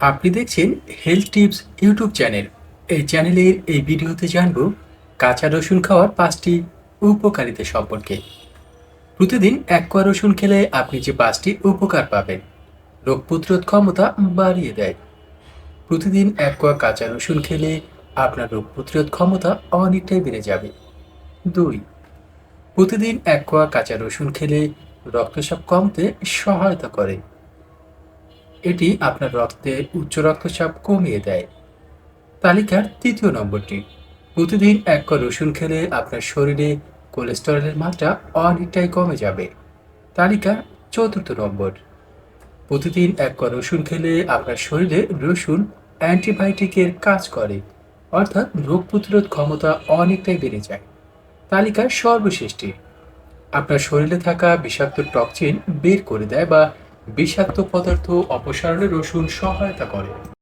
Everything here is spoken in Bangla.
আপনি দেখছেন হেলথ টিপস ইউটিউব চ্যানেল এই চ্যানেলের এই ভিডিওতে জানব কাঁচা রসুন খাওয়ার পাঁচটি উপকারিতা সম্পর্কে। প্রতিদিন এক কোয়া রসুন খেলে আপনি যে পাঁচটি উপকার পাবেন, রোগ প্রতিরোধ ক্ষমতা বাড়িয়ে দেয়। প্রতিদিন এক কোয়া কাঁচা রসুন খেলে আপনার রোগ প্রতিরোধ ক্ষমতা অনেকটাই বেড়ে যাবে। দুই, প্রতিদিন এক কোয়া কাঁচা রসুন খেলে রক্তচাপ কমতে সহায়তা করে। এটি আপনার রক্তে উচ্চ রক্তচাপ কমিয়ে দেয়। তালিকার তৃতীয় নম্বরটি, প্রতিদিন এক কোয়া রসুন খেলে আপনার শরীরে কোলেস্টেরলের মাত্রা অনেকটাই কমে যাবে। তালিকা চতুর্থ নম্বর, প্রতিদিন এক কোয়া রসুন খেলে আপনার শরীরে রসুন অ্যান্টিবায়োটিকের কাজ করে, অর্থাৎ রোগ প্রতিরোধ ক্ষমতা অনেকটাই বেড়ে যায়। তালিকার সর্বশেষটি, আপনার শরীরে থাকা বিষাক্ত টক্সিন বের করে দেয় বা বিষাক্ত পদার্থ অপসারণে রসুন সহায়তা করে।